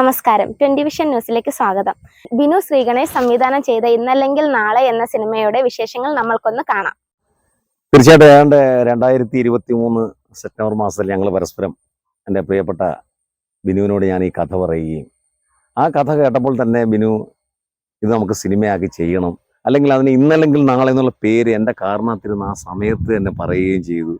നമസ്കാരം. Twenty vision ന്യൂസിലേക്ക് സ്വാഗതം. ബിനു ശ്രീഗണേഷ് സംവിധാനം ചെയ്ത ഇന്നല്ലെങ്കിൽ നാളെ എന്ന സിനിമയുടെ വിശേഷങ്ങൾ നമ്മൾക്കൊന്ന് കാണാം. തീർച്ചയായിട്ടും ഏതാണ്ട് രണ്ടായിരത്തി ഇരുപത്തി മൂന്ന് സെപ്റ്റംബർ മാസത്തിൽ ഞങ്ങൾ പരസ്പരം എന്റെ പ്രിയപ്പെട്ട ബിനുവിനോട് ഞാൻ ഈ കഥ പറയുകയും ആ കഥ കേട്ടപ്പോൾ തന്നെ ബിനു ഇത് നമുക്ക് സിനിമയാക്കി ചെയ്യണം അല്ലെങ്കിൽ അതിന് ഇന്നല്ലെങ്കിൽ നാളെ എന്നുള്ള പേര് എന്റെ കാരണത്തിരുന്ന് ആ സമയത്ത് തന്നെ പറയുകയും ചെയ്തു.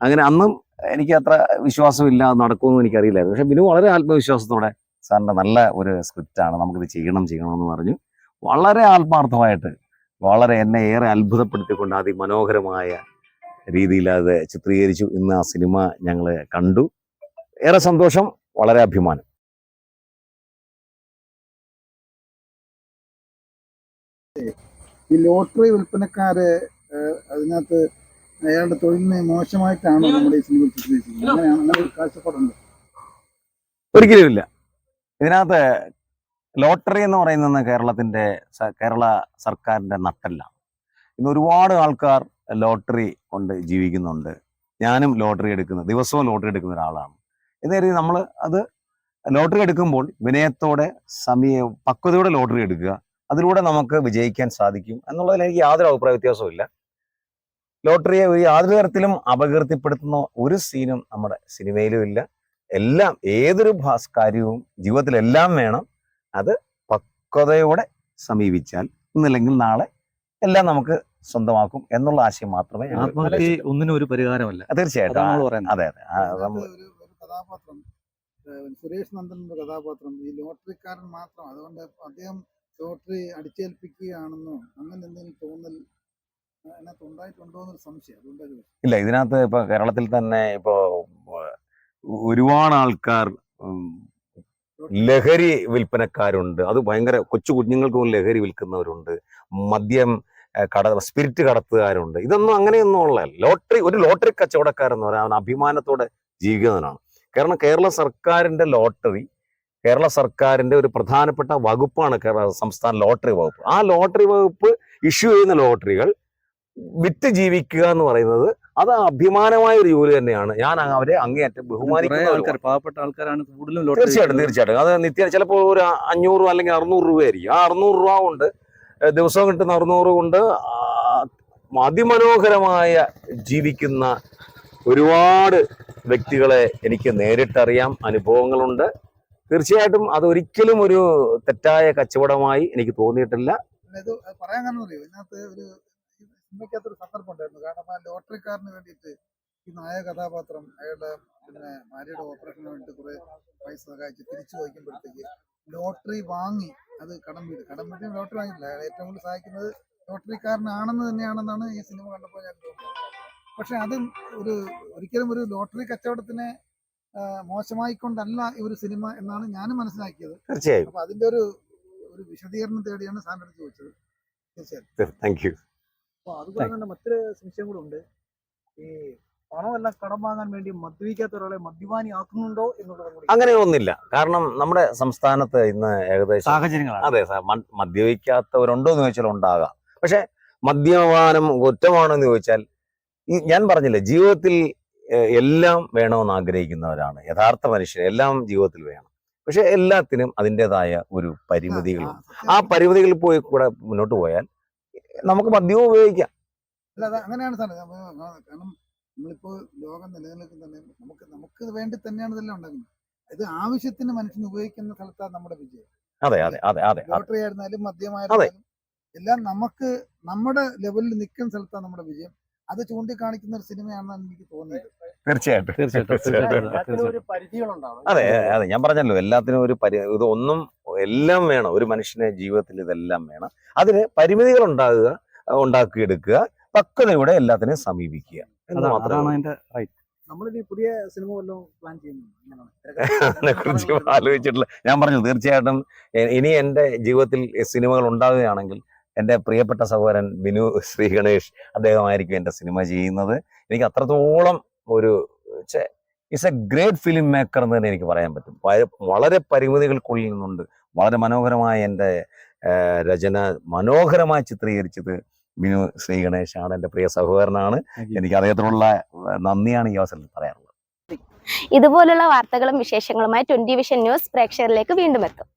അങ്ങനെ അന്നും എനിക്ക് അത്ര വിശ്വാസമില്ല നടക്കുമെന്ന് എനിക്കറിയില്ലായിരുന്നു. പക്ഷെ ബിനു വളരെ ആത്മവിശ്വാസത്തോടെ സാറിന്റെ നല്ല ഒരു സ്ക്രിപ്റ്റാണ് നമുക്കിത് ചെയ്യണം ചെയ്യണം എന്ന് പറഞ്ഞു. വളരെ ആത്മാർത്ഥമായിട്ട് വളരെ എന്നെ ഏറെ അത്ഭുതപ്പെടുത്തിക്കൊണ്ട് അതിമനോഹരമായ രീതിയിൽ അത് ചിത്രീകരിച്ചു. ഇന്ന് ആ സിനിമ ഞങ്ങൾ കണ്ടു. ഏറെ സന്തോഷം വളരെ അഭിമാനം. ഈ ലോട്ടറി വിൽപ്പനക്കാര് അതിനകത്ത് അയാളുടെ തൊഴിലിനെ മോശമായിട്ടാണ് നമ്മുടെ ഈ സിനിമ ചിത്രീകരിച്ചിരിക്കുന്നത് അങ്ങനെയാണ്? അങ്ങനെ ഒരു കാഴ്ചപ്പാടുണ്ട് ഒരിക്കലുമില്ല ഇതിനകത്ത് ലോട്ടറി എന്ന് പറയുന്നത് കേരളത്തിന്റെ കേരള സർക്കാരിന്റെ നട്ടല്ല. ഇന്ന് ഒരുപാട് ആൾക്കാർ ലോട്ടറി കൊണ്ട് ജീവിക്കുന്നുണ്ട്. ഞാനും ലോട്ടറി എടുക്കുന്ന ദിവസവും ലോട്ടറി എടുക്കുന്ന ഒരാളാണ്. എന്നേരി നമ്മൾ അത് ലോട്ടറി എടുക്കുമ്പോൾ വിനയത്തോടെ സമയ പക്വതയോടെ ലോട്ടറി എടുക്കുക. അതിലൂടെ നമുക്ക് വിജയിക്കാൻ സാധിക്കും എന്നുള്ളതിൽ എനിക്ക് യാതൊരു അഭിപ്രായ വ്യത്യാസവും ലോട്ടറിയെ ഒരു യാതൊരു തരത്തിലും അപകീർത്തിപ്പെടുത്തുന്ന ഒരു സീനും നമ്മുടെ സിനിമയിലും ഇല്ല. എല്ലാം ഏതൊരു ഭാസ്കാര്യവും ജീവിതത്തിലെല്ലാം ജീവിതത്തിൽ എല്ലാം വേണം. അത് പക്വതയോടെ സമീപിച്ചാൽ ഇന്നില്ലെങ്കിൽ നാളെ എല്ലാം നമുക്ക് സ്വന്തമാക്കും എന്നുള്ള ആശയം മാത്രമേ ആത്മഹത്യ ഒന്നിനും ഒരു പരിഹാരമല്ല. തീർച്ചയായിട്ടും. അതെ അതെ. കഥാപാത്രം സുരേഷ് നന്ദനന്റെ കഥാപാത്രം ഈ ലോട്ടറിക്കാരൻ മാത്രം. അതുകൊണ്ട് അദ്ദേഹം ലോട്ടറി അടിച്ചേൽപ്പിക്കുകയാണെന്നോ അങ്ങനെ എന്തെങ്കിലും തോന്നൽ അതിനകത്ത് ഉണ്ടായിട്ടുണ്ടോ എന്നൊരു സംശയം. അതുകൊണ്ടൊരു ഇല്ല ഇതിനകത്ത് ഇപ്പൊ കേരളത്തിൽ തന്നെ ഇപ്പോ ഒരുപാട് ആൾക്കാർ ലഹരി വിൽപ്പനക്കാരുണ്ട്. അത് ഭയങ്കര കൊച്ചു കുഞ്ഞുങ്ങൾക്ക് പോലും ലഹരി വിൽക്കുന്നവരുണ്ട്. മദ്യം കട സ്പിരിറ്റ് കടത്തുകാരുണ്ട്. ഇതൊന്നും അങ്ങനെയൊന്നും ഉള്ള ലോട്ടറി ഒരു ലോട്ടറി കച്ചവടക്കാരെന്ന് പറയാൻ അവൻ അഭിമാനത്തോടെ ജീവിക്കുന്നവനാണ്. കാരണം കേരള സർക്കാരിന്റെ ലോട്ടറി കേരള സർക്കാരിന്റെ ഒരു പ്രധാനപ്പെട്ട വകുപ്പാണ് കേരള സംസ്ഥാന ലോട്ടറി വകുപ്പ്. ആ ലോട്ടറി വകുപ്പ് ഇഷ്യൂ ചെയ്യുന്ന ലോട്ടറികൾ വിറ്റ് ജീവിക്കുക എന്ന് പറയുന്നത് അത് അഭിമാനമായ ഒരു ജോലി തന്നെയാണ്. ഞാൻ അവരെ അങ്ങേയറ്റം ബഹുമാനിക്കുന്ന ആൾക്കാർ പാവപ്പെട്ട ആൾക്കാരാണ് കൂടുതലും തീർച്ചയായിട്ടും തീർച്ചയായിട്ടും. അത് നിത്യ ചിലപ്പോൾ ഒരു അഞ്ഞൂറ് അല്ലെങ്കിൽ അറുന്നൂറ് രൂപയായിരിക്കും. ആ അറുന്നൂറ് രൂപ കൊണ്ട് ദിവസം ദിവസവും കിട്ടുന്ന അറുന്നൂറ് കൊണ്ട് അതിമനോഹരമായ ജീവിക്കുന്ന ഒരുപാട് വ്യക്തികളെ എനിക്ക് നേരിട്ടറിയാം. അനുഭവങ്ങളുണ്ട്. തീർച്ചയായിട്ടും അതൊരിക്കലും ഒരു തെറ്റായ കച്ചവടമായി എനിക്ക് തോന്നിയിട്ടില്ല. പറയാൻ കാരണം അറിയോ ഇതിനകത്ത് ഒരു സിനിമയ്ക്കകത്തൊരു സന്ദർഭം ഉണ്ടായിരുന്നു. കാരണം ആ ലോട്ടറിക്കാരന് വേണ്ടിയിട്ട് ഈ നായ കഥാപാത്രം അയാളുടെ പിന്നെ ഭാര്യയുടെ ഓപ്പറേഷന് വേണ്ടിയിട്ട് കുറെ പൈസ സഹായിച്ച് തിരിച്ചു വയ്ക്കുമ്പോഴത്തേക്ക് ലോട്ടറി വാങ്ങി അത് കടം വീട്. കടം വീട്ടിൽ ലോട്ടറി വാങ്ങിയില്ല അയാൾ ഏറ്റവും കൂടുതൽ സഹായിക്കുന്നത് ലോട്ടറിക്കാരനാണെന്ന് തന്നെയാണെന്നാണ് ഈ സിനിമ കണ്ടപ്പോൾ ഞാൻ തോന്നുന്നത് പക്ഷെ അത് ഒരു ഒരിക്കലും ഒരു ലോട്ടറി കച്ചവടത്തിനെ മോശമായി മോശമായിക്കൊണ്ടല്ല ഈ ഒരു സിനിമ എന്നാണ് ഞാനും മനസ്സിലാക്കിയത്. തീർച്ചയായും. അപ്പൊ അതിന്റെ ഒരു ഒരു വിശദീകരണം തേടിയാണ് സാറിന്റെ അടുത്ത് ചോദിച്ചത്. തീർച്ചയായും. Thank you. അപ്പൊ അതുപോലെ തന്നെ മറ്റൊരു സംശയം കൂടെ ഉണ്ട്. ഈ പണമെല്ലാം കടം വാങ്ങാൻ വേണ്ടി മദ്യപിക്കാത്ത ഒരാളെ മദ്യപാനി ആക്കുന്നുണ്ടോ എന്നുള്ളത് അങ്ങനെ അങ്ങനെയൊന്നുമില്ല. കാരണം നമ്മുടെ സംസ്ഥാനത്ത് ഇന്ന് ഏകദേശം സാഹചര്യങ്ങളാണ്. അതെ മദ്യപിക്കാത്തവരുണ്ടോ എന്ന് ചോദിച്ചാൽ ഉണ്ടാകാം. പക്ഷെ മദ്യപാനം കുറ്റമാണോ എന്ന് ചോദിച്ചാൽ ഞാൻ പറഞ്ഞില്ലേ ജീവിതത്തിൽ എല്ലാം വേണമെന്ന് ആഗ്രഹിക്കുന്നവരാണ്. യഥാർത്ഥ മനുഷ്യർ എല്ലാം ജീവിതത്തിൽ വേണം. പക്ഷെ എല്ലാത്തിനും അതിന്റെതായ ഒരു പരിമിതികളുണ്ട്. ആ പരിമിതികളിൽ പോയി കൂടെ മുന്നോട്ട് പോയാൽ നമുക്ക് മദ്യവും ഉപയോഗിക്കാം. അല്ല അത് അങ്ങനെയാണ് സാറേ. കാരണം നമ്മളിപ്പോ ലോകം നിലനിൽക്കുന്ന നമുക്ക് നമുക്ക് വേണ്ടി തന്നെയാണ് ഇതെല്ലാം ഉണ്ടാക്കുന്നത്. ഇത് ആവശ്യത്തിന് മനുഷ്യന് ഉപയോഗിക്കുന്ന സ്ഥലത്താണ് നമ്മുടെ വിജയം. അതെ അതെ അതെ അതെ ലോട്ടറി ആയിരുന്നാലും മദ്യമായിരുന്നാലും എല്ലാം നമുക്ക് നമ്മുടെ ലെവലിൽ നിൽക്കുന്ന സ്ഥലത്താണ് നമ്മുടെ വിജയം. അത് ചൂണ്ടിക്കാണിക്കുന്ന ഒരു സിനിമയാണെന്നാണ് എനിക്ക് തോന്നിയത്. തീർച്ചയായിട്ടും. അതെ അതെ ഞാൻ പറഞ്ഞല്ലോ എല്ലാത്തിനും ഒരു പരി ഇത് ഒന്നും എല്ലാം വേണം ഒരു മനുഷ്യന്റെ ജീവിതത്തിൽ ഇതെല്ലാം വേണം. അതിന് പരിമിതികൾ ഉണ്ടാകുക ഉണ്ടാക്കിയെടുക്കുക പക്വതയോടെ എല്ലാത്തിനെയും സമീപിക്കുക. എന്ന് അതാണ് മാത്രമേ അതാണ് ഉള്ളൂ. അതിന്റെ റൈറ്റ് നമ്മളിനി പുതിയ സിനിമ പ്ലാൻ അതിനെക്കുറിച്ച് ആലോചിച്ചിട്ടില്ല. ഞാൻ പറഞ്ഞു തീർച്ചയായിട്ടും ഇനി എന്റെ ജീവിതത്തിൽ സിനിമകൾ ഉണ്ടാവുകയാണെങ്കിൽ എന്റെ പ്രിയപ്പെട്ട സഹോദരൻ ബിനു ശ്രീ ഗണേഷ് അദ്ദേഹമായിരിക്കും എന്റെ സിനിമ ചെയ്യുന്നത്. എനിക്ക് അത്രത്തോളം ഒരു it's a great film maker എന്ന് തന്നെ എനിക്ക് പറയാൻ പറ്റും. വളരെ പരിമിതികൾക്കുള്ളിൽ നിന്നുണ്ട്. വളരെ മനോഹരമായ എന്റെ രചന മനോഹരമായി ചിത്രീകരിച്ചത് ബിനു ശ്രീ ഗണേശാണ് എന്റെ പ്രിയ സഹോദരനാണ്. എനിക്ക് അദ്ദേഹത്തിനുള്ള നന്ദിയാണ് ഈ അവസരത്തിൽ പറയാറുള്ളത്. ഇതുപോലുള്ള വാർത്തകളും വിശേഷങ്ങളുമായി ട്വന്റി വിഷൻ ന്യൂസ് പ്രേക്ഷകരിലേക്ക് വീണ്ടും എത്തും.